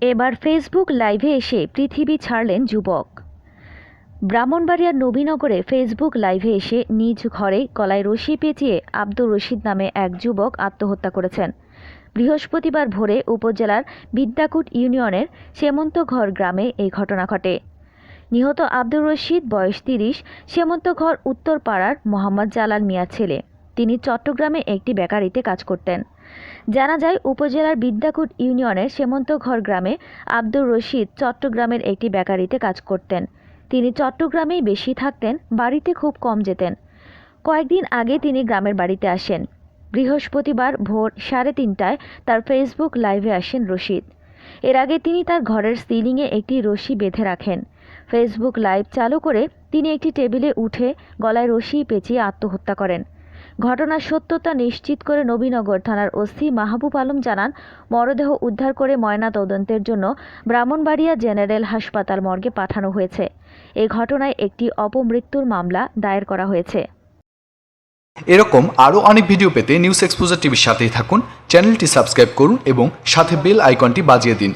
এবার ফেসবুক লাইভে এসে পৃথিবী ছাড়লেন যুবক। ব্রাহ্মণবাড়িয়ার নবীনগরে ফেসবুক লাইভে এসে নিজ ঘরে গলায় রশি পেঁচিয়ে আব্দুর রশিদ নামে এক যুবক আত্মহত্যা করেছেন। বৃহস্পতিবার ভোরে উপজেলার বিদ্যাকুট ইউনিয়নের সেমন্তঘর গ্রামে এই ঘটনা ঘটে। নিহত আব্দুর রশিদ, বয়স তিরিশ সেমন্তঘর উত্তরপাড়ার মোহাম্মদ জালাল মিয়ার ছেলে। তিনি চট্টগ্রামে একটি বেকারিতে কাজ করতেন। জানা যায়, উপজেলার বিদ্যাকুট ইউনিয়নের সেমন্তঘর গ্রামে আব্দুর রশিদ চট্টগ্রামের একটি বেকারিতে কাজ করতেন। তিনি চট্টগ্রামেই বেশি থাকতেন, বাড়িতে খুব কম যেতেন। কয়েকদিন আগে তিনি গ্রামের বাড়িতে আসেন। বৃহস্পতিবার ভোর সাড়ে তিনটায় তার ফেসবুক লাইভে আসেন রশিদ। এর আগে তিনি তার ঘরের সিলিংয়ে একটি রশি বেঁধে রাখেন। ফেসবুক লাইভ চালু করে তিনি একটি টেবিলে উঠে গলায় রশি পেঁচিয়ে আত্মহত্যা করেন। ঘটনার সত্যতা নিশ্চিত করে নবীনগর থানার ওসি মাহবুব আলম জানান, মরদেহ উদ্ধার করে ময়না তদন্তের জন্য ব্রাহ্মণবাড়িয়া জেনারেল হাসপাতাল মর্গে পাঠানো হয়েছে। এই ঘটনায় একটি অপমৃত্যুর মামলা দায়ের করা হয়েছে। এরকম আরও অনেক ভিডিও পেতে নিউজ এক্সপোজার টিভির সাথেই থাকুন, চ্যানেলটি সাবস্ক্রাইব করুন এবং সাথে বেল আইকনটি বাজিয়ে দিন।